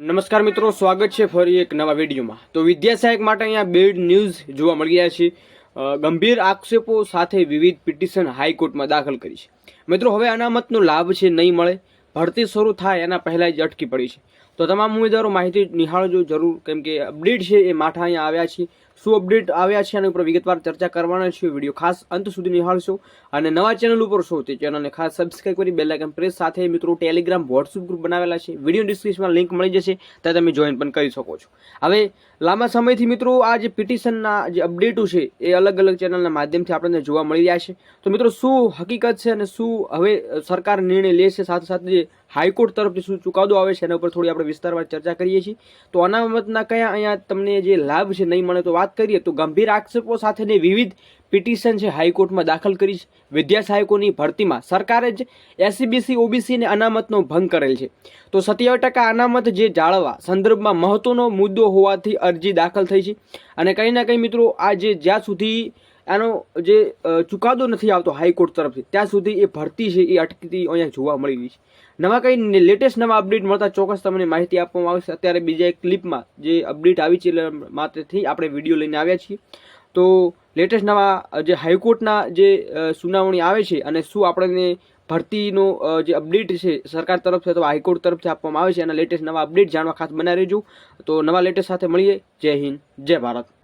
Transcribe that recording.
નમસ્કાર મિત્રો, સ્વાગત છે ફરી એક નવા વિડીયોમાં. તો વિદ્યા સહાયક માટે અહીંયા બેડ ન્યૂઝ જોવા મળી રહ્યા છે. ગંભીર આક્ષેપો સાથે વિવિધ પિટિશન હાઈકોર્ટમાં દાખલ કરી છે. મિત્રો, હવે અનામતનો લાભ છે, નહીં મળે. ભરતી શરૂ થાય એના પહેલાં જ અટકી પડી છે. તો તમામ ઉમેદવારો માહિતી નિહાળજો જરૂર, કેમ કે અપડેટ છે એ માઠા અહીંયા આવ્યા છે. શું અપડેટ આવ્યા છે આની ઉપર વિગતવાર ચર્ચા કરવાના છે, વીડિયો ખાસ અંત સુધી નિહાળશો. અને નવા ચેનલ ઉપર છો તે ચેનલને ખાસ સબસ્ક્રાઇબ કરી બેલ આઇકન પ્રેસ સાથે મિત્રો ટેલિગ્રામ વોટ્સઅપ ગ્રુપ બનાવેલા છે. વીડિયો ડિસ્ક્રિપ્શનમાં લિંક મળી જશે, ત્યાં તમે જોઈન પણ કરી શકો છો. હવે, લાંબા સમયથી મિત્રો, આ જે પિટિશનના જે અપડેટો છે, એ અલગ અલગ ચેનલના માધ્યમથી આપણને જોવા મળી રહ્યા છે. તો મિત્રો, શું હકીકત છે અને શું હવે સરકાર નિર્ણય લેશે, સાથે સાથે જે હાઈકોર્ટ તરફથી શું ચુકાદો આવે છે, એના ઉપર થોડી આપણે વિસ્તારવાર ચર્ચા કરીએ છીએ. તો અનામતના કયા અહીંયા તમને જે લાભ છે, નહીં મળે તો વાત કરીએ. તો ગંભીર આક્ષેપો સાથેની વિવિધ પિટિશન છે હાઈકોર્ટમાં દાખલ કરી છે. વિદ્યાસહાયકોની ભરતીમાં સરકારે જ એસસીબીસી ઓબીસી અને અનામતનો ભંગ કરેલ છે. તો સત્યાવીસ ટકા અનામત જે જાળવવા સંદર્ભમાં મહત્વનો મુદ્દો હોવાથી અરજી દાખલ થઈ છે. અને કંઈ ના કંઈ મિત્રો, આ જે જ્યાં સુધી આનો જે ચુકાદો નથી આવતો હાઈકોર્ટ તરફથી, ત્યાં સુધી એ ભરતી છે, એ અટકતી અહીંયા જોવા મળી રહી છે. નવા કંઈ લેટેસ્ટ નવા અપડેટ મળતા ચોક્કસ તમને માહિતી આપવામાં આવશે. અત્યારે બીજા એક ક્લિપમાં જે અપડેટ આવી છે, એટલે માત્રથી આપણે વીડિયો લઈને આવ્યા છીએ. તો લેટેસ્ટ નવા જે હાઈકોર્ટના જે સુનાવણી આવે છે અને શું આપણને ભરતીનો જે અપડેટ છે સરકાર તરફથી અથવા હાઈકોર્ટ તરફથી આપવામાં આવે છે એના લેટેસ્ટ નવા અપડેટ જાણવા ખાસ બનાવી રહેજો. તો નવા લેટેસ્ટ સાથે મળીએ. જય હિન્દ, જય ભારત.